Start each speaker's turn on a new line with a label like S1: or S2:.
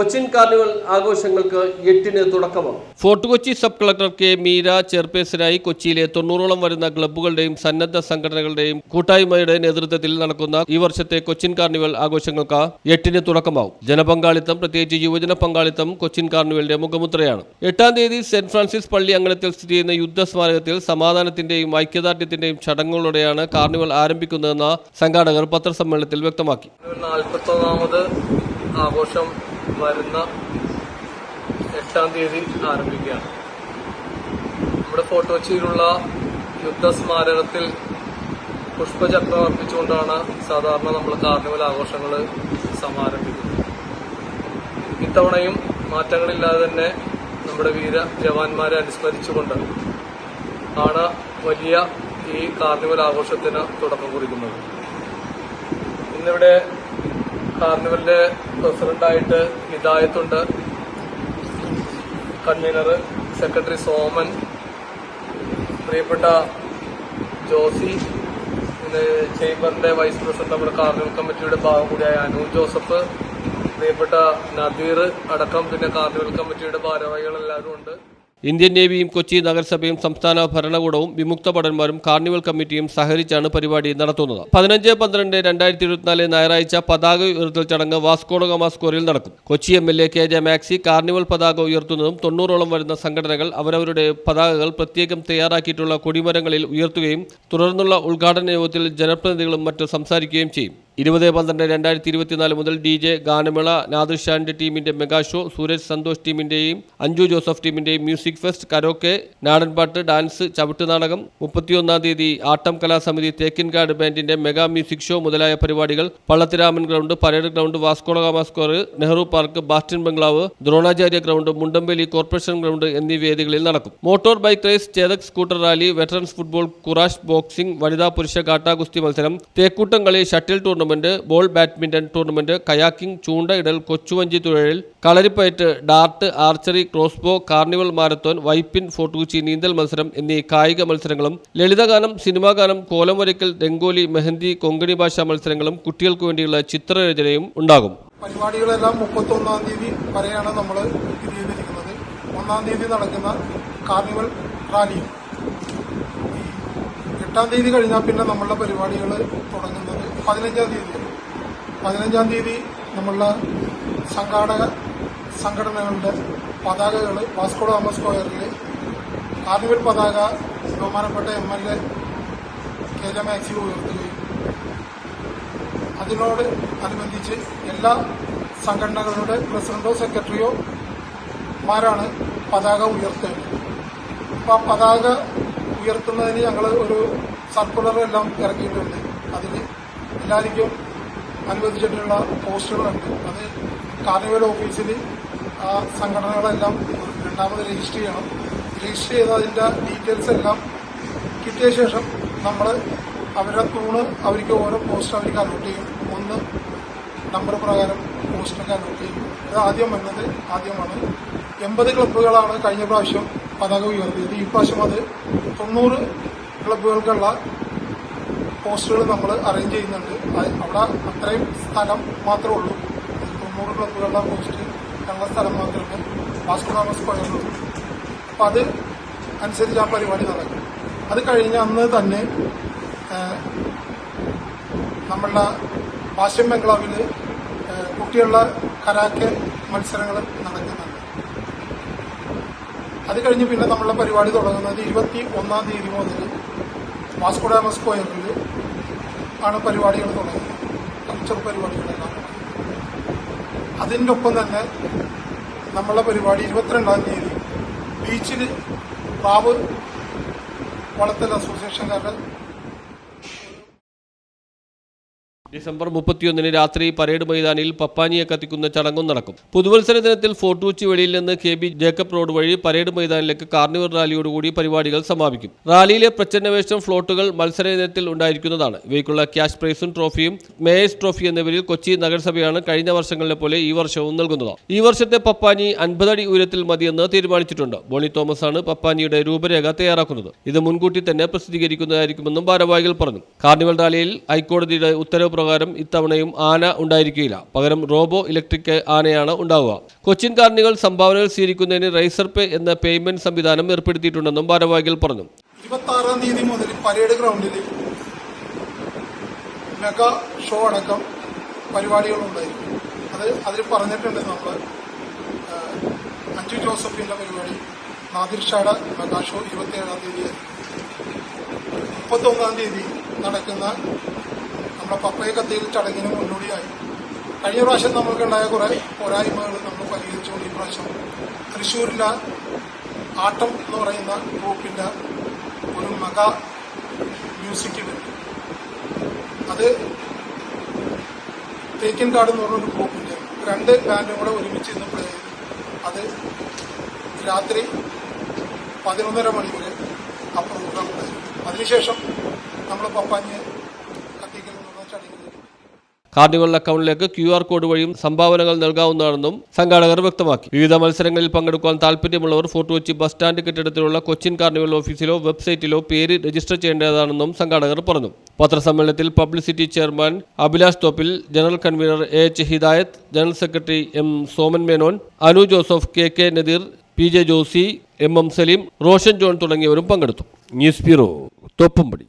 S1: Cochin carnival ആഘോഷങ്ങൾക്ക് എട്ടിന് തുടക്കമാകും. Fort Kochi sub collector K Meera ചെയർപേഴ്സണായി കൊച്ചിയിലെ തൊണ്ണൂറോളം വരുന്ന ക്ലബ്ബുകളുടെയും സന്നദ്ധ സംഘടനകളുടെയും കൂട്ടായ്മയുടെ നേതൃത്വത്തിൽ നടക്കുന്ന ഈ വർഷത്തെ കൊച്ചിൻ കാർണിവൽ ആഘോഷങ്ങൾക്ക് എട്ടിന് തുടക്കമാവും ജനപങ്കാളിത്തം പ്രത്യേകിച്ച് യുവജന പങ്കാളിത്തം കൊച്ചിൻ കാർണിവലിന്റെ മുഖമുദ്രയാണ്. എട്ടാം തീയതി സെന്റ് ഫ്രാൻസിസ് പള്ളി അങ്കണത്തിൽ സ്ഥിതി ചെയ്യുന്ന യുദ്ധ സ്മാരകത്തിൽ സമാധാനത്തിന്റെയും ഐക്യദാർഢ്യത്തിന്റെയും ചടങ്ങുകളോടെയാണ് കാർണിവൽ ആരംഭിക്കുന്നതെന്ന് സംഘാടകർ പത്രസമ്മേളനത്തിൽ വ്യക്തമാക്കി.
S2: നാൽപ്പത്തൊന്നാമത് ആഘോഷം വരുന്ന എട്ടാം തീയതി ആരംഭിക്കുകയാണ്. നമ്മുടെ ഫോർട്ട് കൊച്ചിയിലുള്ള യുദ്ധസ്മാരകത്തിൽ പുഷ്പചക്രം അർപ്പിച്ചുകൊണ്ടാണ് സാധാരണ നമ്മൾ കാർണിവൽ ആഘോഷങ്ങൾ സമാരംഭിക്കുന്നത്. ഇത്തവണയും മാറ്റങ്ങളില്ലാതെ തന്നെ നമ്മുടെ വീര ജവാന്മാരെ അനുസ്മരിച്ചുകൊണ്ട് ആണ് വലിയ ഈ കാർണിവൽ ആഘോഷത്തിന് തുടക്കം കുറിക്കുന്നത്. ഇന്നിവിടെ കാർണിവലിന്റെ പ്രസിഡന്റായിട്ട് ഹിദായത്തുണ്ട്. Convener secretary Soman. പ്രിയപ്പെട്ട ജോസി. പിന്നെ ചേംബറിന്റെ വൈസ് പ്രസിഡന്റ് നമ്മുടെ കാർണിവൽ കമ്മിറ്റിയുടെ ഭാഗം കൂടിയായ അനു ജോസഫ്. പ്രിയപ്പെട്ട നദീർ അടക്കം പിന്നെ കാർണിവൽ കമ്മിറ്റിയുടെ ഭാരവാഹികൾ എല്ലാവരും ഉണ്ട്.
S1: ഇന്ത്യൻ നേവിയും കൊച്ചി നഗരസഭയും സംസ്ഥാന ഭരണകൂടവും വിമുക്ത ഭടന്മാരും കാർണിവൽ കമ്മിറ്റിയും സഹകരിച്ചാണ് പരിപാടി നടത്തുന്നത്. പതിനഞ്ച് പന്ത്രണ്ട് രണ്ടായിരത്തി ഇരുപത്തിനാല് ഞായറാഴ്ച പതാക ഉയർത്തൽ ചടങ്ങ് വാസ്കോഡഗാമ സ്ക്വയറിൽ നടക്കും. Kochi M L A K J Maxi carnival പതാക ഉയർത്തുന്നതും തൊണ്ണൂറോളം വരുന്ന സംഘടനകൾ അവരവരുടെ പതാകകൾ പ്രത്യേകം തയ്യാറാക്കിയിട്ടുള്ള കൊടിമരങ്ങളിൽ ഉയർത്തുകയും തുടർന്നുള്ള ഉദ്ഘാടന യോഗത്തിൽ ജനപ്രതിനിധികളും മറ്റും സംസാരിക്കുകയും ചെയ്യും. ഇരുപത് പന്ത്രണ്ട് രണ്ടായിരത്തി ഇരുപത്തിനാല് മുതൽ ഡി ജെ ഗാനമേള നാദിർഷാന്റെ ടീമിന്റെ മെഗാ ഷോ സൂരജ് സന്തോഷ് ടീമിന്റെയും അഞ്ജു ജോസഫ് ടീമിന്റെയും മ്യൂസിക് ഫെസ്റ്റ് കരോക്കെ നാടൻപാട്ട് ഡാൻസ് ചവിട്ടുനാടകം മുപ്പത്തിയൊന്നാം തീയതി ആട്ടം കലാസമിതി തേക്കിൻകാട് ബാൻഡിന്റെ മെഗാ മ്യൂസിക് ഷോ മുതലായ പരിപാടികൾ Pallathuraman ground parade ground Vasco da Gama square Nehru park bastion bungalow Dronacharya ground Mundamveli corporation ground എന്നീ വേദികളിൽ നടക്കും. Motor bike race Chetak scooter rally veterans football kurash boxing വനിതാ പുരുഷ കാട്ടാ ഗുസ്തി മത്സരം തേക്കൂട്ടം കളി shuttle tournament ball badminton tournament kayaking ചൂണ്ട ഇടൽ കൊച്ചുവഞ്ചി തുഴൽ kalaripayattu dart archery crossbow carnival marathon Vypin Fort Kochi നീന്തൽ മത്സരം എന്നീ കായിക മത്സരങ്ങളും ലളിതഗാനം സിനിമാഗാനം കോലം വരയ്ക്കൽ രംഗോലി മെഹന്തി കൊങ്കണി ഭാഷാ മത്സരങ്ങളും കുട്ടികൾക്ക് വേണ്ടിയുള്ള ചിത്രരചനയും ഉണ്ടാകും.
S3: പരിപാടികളെല്ലാം മുപ്പത്തൊന്നാം തീയതി വരെയാണ് നമ്മൾ ചെയ്തിരിക്കുന്നത് ഒന്നാം തീയതി നടക്കുന്ന കാർണിവൽ റാലിയും. എട്ടാം തീയതി കഴിഞ്ഞാൽ പിന്നെ നമ്മളുടെ പരിപാടികൾ തുടങ്ങുന്നത് പതിനഞ്ചാം തീയതി. പതിനഞ്ചാം തീയതി നമ്മളുടെ സംഘാടക സംഘടനകളുടെ പതാകകൾ വാസ്കോഡ ഗാമ സ്ക്വയറിൽ കാർണിവൽ പതാക ബഹുമാനപ്പെട്ട M L A K J Maxi ഉയർത്തുകയും അതിനോട് അനുബന്ധിച്ച് എല്ലാ സംഘടനകളുടെ പ്രസിഡന്റോ സെക്രട്ടറിയോ മാരാണ് പതാക ഉയർത്തേണ്ടത്. അപ്പോൾ ആ പതാക ഉയർത്തുന്നതിന് ഞങ്ങൾ ഒരു സർക്കുലർ എല്ലാം ഇറക്കിയിട്ടുണ്ട്. അതിൽ എല്ലാവർക്കും അനുവദിച്ചിട്ടുള്ള പോസ്റ്ററുകളുണ്ട്. അത് കാർണിവൽ ഓഫീസിൽ ആ സംഘടനകളെല്ലാം രണ്ടാമത് രജിസ്റ്റർ ചെയ്യണം. രജിസ്റ്റർ ചെയ്ത് അതിന്റെ ഡീറ്റെയിൽസ് എല്ലാം കിട്ടിയ ശേഷം നമ്മൾ അവരുടെ തൂണ് അവർക്ക് ഓരോ പോസ്റ്റർ അവർക്ക് അലോട്ട് ചെയ്യും. ഒന്ന് നമ്പർ പ്രകാരം പോസ്റ്റൊക്കെ അലോട്ട് ചെയ്യും. അത് ആദ്യം വന്നത് ആദ്യമാണ്. എൺപത് ക്ലബ്ബുകളാണ് കഴിഞ്ഞ പ്രാവശ്യം പതാക ഉയർത്തിയത്. ഈ പ്രാവശ്യം അത് തൊണ്ണൂറ് ക്ലബ്ബുകൾക്കുള്ള പോസ്റ്റുകൾ നമ്മൾ അറേഞ്ച് ചെയ്യുന്നുണ്ട്. അവിടെ അത്രയും സ്ഥലം മാത്രമേ ഉള്ളൂ. തൊണ്ണൂറ് ക്ലബ്ബുകളുടെ പോസ്റ്റ് ഞങ്ങളുടെ സ്ഥലം മാത്രമേ വാസ്കോഡാമ സ്ക്വയറിലുള്ളൂ അപ്പം അത് അനുസരിച്ച് ആ പരിപാടി നടക്കും. അത് കഴിഞ്ഞ് അന്ന് തന്നെ നമ്മളുടെ വാശ്യം ബംഗ്ലാവിൽ കുട്ടികളുടെ കരാക്കെ മത്സരങ്ങൾ നടക്കുന്നുണ്ട്. അത് കഴിഞ്ഞ് പിന്നെ നമ്മളുടെ പരിപാടി തുടങ്ങുന്നത് ഇരുപത്തി ഒന്നാം തീയതി മുതൽ വാസ്കോഡാമ സ്ക്വയറിൽ ആണ് പരിപാടികൾ തുടങ്ങിയത്. കൾച്ചർ പരിപാടികളെല്ലാം അതിന്റെ ഒപ്പം തന്നെ നമ്മളെ പരിപാടി ഇരുപത്തിരണ്ടാം തീയതി ബീച്ചിൽ പ്രാവ് വളർത്തൽ അസോസിയേഷൻകാരുടെ
S1: ഡിസംബർ മുപ്പത്തിയൊന്നിന് രാത്രി പരേഡ് മൈതാനിയിൽ പപ്പാനിയെ കത്തിക്കുന്ന ചടങ്ങും നടക്കും. പുതുവത്സര ദിനത്തിൽ ഫോർട്ട് കൊച്ചി വെളിയിൽ നിന്ന് കെ ബി ജേക്കബ് റോഡ് വഴി പരേഡ് മൈതാനിലേക്ക് കാർണിവൽ റാലിയോടുകൂടി പരിപാടികൾ സമാപിക്കും. റാലിയിലെ പ്രച്ഛന്നവേഷം ഫ്ലോട്ടുകൾ മത്സര ഇനത്തിൽ ഉണ്ടായിരിക്കുന്നതാണ്. ഇവയ്ക്കുള്ള ക്യാഷ് പ്രൈസും ട്രോഫിയും മേയേഴ്സ് ട്രോഫി എന്നിവരിൽ കൊച്ചി നഗരസഭയാണ് കഴിഞ്ഞ വർഷങ്ങളിലെ പോലെ ഈ വർഷവും നൽകുന്നത്. ഈ വർഷത്തെ പപ്പാനി അൻപതടി ഉയരത്തിൽ മതിയെന്ന് തീരുമാനിച്ചിട്ടുണ്ട്. ബോണി തോമസ് ആണ് പപ്പാനിയുടെ രൂപരേഖ തയ്യാറാക്കുന്നത്. ഇത് മുൻകൂട്ടി തന്നെ പ്രസിദ്ധീകരിക്കുന്നതായിരിക്കുമെന്നും ഭാരവാഹികൾ പറഞ്ഞു. കാർണിവൽ റാലിയിൽ ഹൈക്കോടതിയുടെ ഉത്തരവ് പ്രകാരം ഇത്തവണയും ആന ഉണ്ടായിരിക്കില്ല പകരം റോബോ ഇലക്ട്രിക് ആനയാണ് ഉണ്ടാവുക. കൊച്ചിൻ കാർണികൾ സംഭാവനകൾ സ്വീകരിക്കുന്നതിന് റൈസർ പേ എന്ന പേയ്മെന്റ് സംവിധാനം ഏർപ്പെടുത്തിയിട്ടുണ്ടെന്നും ഭാരവാഹികൾ പറഞ്ഞു.
S3: ഇരുപത്തി തീയതി മുതൽ പരേഡ് ഗ്രൗണ്ടിൽ മെഗാ ഷോ അടക്കം പരിപാടികളുണ്ടായിരിക്കും. അത് അതിൽ പറഞ്ഞിട്ടുണ്ട് നമ്മൾ അഞ്ചു ജോസഫിന്റെ പരിപാടി നാദിർ ഷായുടെ മെഗാ ഷോ ഇരുപത്തിയേഴാം തീയതി മുപ്പത്തൊന്നാം തീയതി നടക്കുന്ന നമ്മുടെ പപ്പയ കത്തിയിൽ ചടങ്ങിന് മുന്നോടിയായി. കഴിഞ്ഞ പ്രാവശ്യം നമ്മൾക്കുണ്ടായ കുറെ പോരായ്മകൾ നമ്മൾ പരിഹരിച്ചുകൊണ്ട് ഈ പ്രാവശ്യം തൃശ്ശൂരിലെ ആട്ടം എന്ന് പറയുന്ന ഗ്രൂപ്പിന്റെ ഒരു മക മ്യൂസിക് ഇവന്റ് അത് തേക്കിൻകാട് എന്ന് പറഞ്ഞൊരു ഗ്രൂപ്പിന്റെ രണ്ട് ബാൻഡും കൂടെ ഒരുമിച്ച് ഇന്ന് പ്ലേ അത് രാത്രി പതിനൊന്നര മണി വരെ ആ പ്രോഗ്രാം ഉണ്ടായിരുന്നു അതിനുശേഷം നമ്മൾ പപ്പാഞ്ഞ് കത്തിക്കൽ എന്ന് പറഞ്ഞ ചടങ്ങിൽ
S1: കാർണിവൽ അക്കൗണ്ടിലേക്ക് ക്യു ആർ കോഡ് വഴിയും സംഭാവനകൾ നൽകാവുന്നതാണെന്നും സംഘാടകർ വ്യക്തമാക്കി. വിവിധ മത്സരങ്ങളിൽ പങ്കെടുക്കാൻ താൽപ്പര്യമുള്ളവർ ഫോർട്ട് കൊച്ചി ബസ് സ്റ്റാൻഡ് കെട്ടിടത്തിലുള്ള കൊച്ചിൻ കാർണിവൽ ഓഫീസിലോ വെബ്സൈറ്റിലോ പേര് രജിസ്റ്റർ ചെയ്യേണ്ടതാണെന്നും സംഘാടകർ പറഞ്ഞു. പത്രസമ്മേളനത്തിൽ publicity chairman Abhilash Thoppil general convener A H Hidayath general secretary M Soman Menon Anu Joseph K K Nadeer P J Josy M M Saleem Roshan John തുടങ്ങിയവരും പങ്കെടുത്തു. News bureau Thoppumpady.